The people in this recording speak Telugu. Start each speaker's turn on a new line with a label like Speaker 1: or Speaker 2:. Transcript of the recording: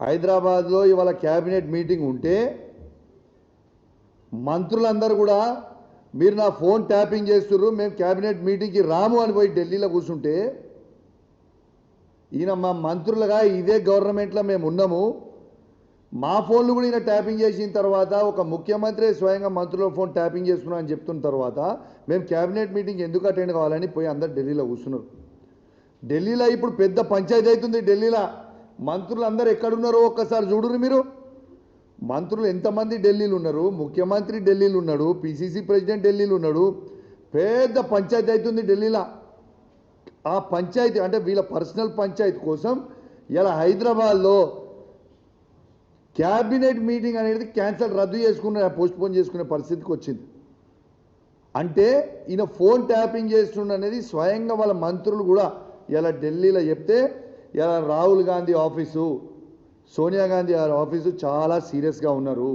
Speaker 1: హైదరాబాద్లో ఇవాళ క్యాబినెట్ మీటింగ్ ఉంటే మంత్రులందరూ కూడా మీరు నా ఫోన్ ట్యాపింగ్ చేస్తుర్రు మేము క్యాబినెట్ మీటింగ్కి రాము అని పోయి ఢిల్లీలో కూర్చుంటే ఈయన మా మంత్రులుగా ఇదే గవర్నమెంట్లో మేము ఉన్నాము. మా ఫోన్లు కూడా ఈయన ట్యాపింగ్ చేసిన తర్వాత ఒక ముఖ్యమంత్రి స్వయంగా మంత్రుల ఫోన్ ట్యాపింగ్ చేస్తున్నాం అని చెప్తున్న తర్వాత మేము క్యాబినెట్ మీటింగ్ ఎందుకు అటెండ్ కావాలని పోయి అందరు ఢిల్లీలో కూర్చున్నారు. ఢిల్లీలో ఇప్పుడు పెద్ద పంచాయతీ అవుతుంది ఢిల్లీలో. మంత్రులు అందరు ఎక్కడున్నారో ఒక్కసారి చూడురు మీరు. మంత్రులు ఎంతమంది ఢిల్లీలో ఉన్నారు? ముఖ్యమంత్రి ఢిల్లీలో ఉన్నాడు పిసిసి ప్రెసిడెంట్ ఢిల్లీలో ఉన్నాడు. పెద్ద పంచాయతీ అవుతుంది ఢిల్లీలో. ఆ పంచాయతీ అంటే వీళ్ళ పర్సనల్ పంచాయతీ కోసం ఇలా హైదరాబాద్లో క్యాబినెట్ మీటింగ్ అనేది క్యాన్సల్ రద్దు చేసుకున్న పోస్ట్ పోన్ చేసుకునే పరిస్థితికి వచ్చింది. అంటే ఈయన ఫోన్ ట్యాపింగ్ చేస్తుండ అనేది స్వయంగా వాళ్ళ మంత్రులు కూడా ఇలా ఢిల్లీలో చెప్తే ఇలా రాహుల్ గాంధీ ఆఫీసు సోనియా గాంధీ గారి ఆఫీసు చాలా సీరియస్గా ఉన్నారు.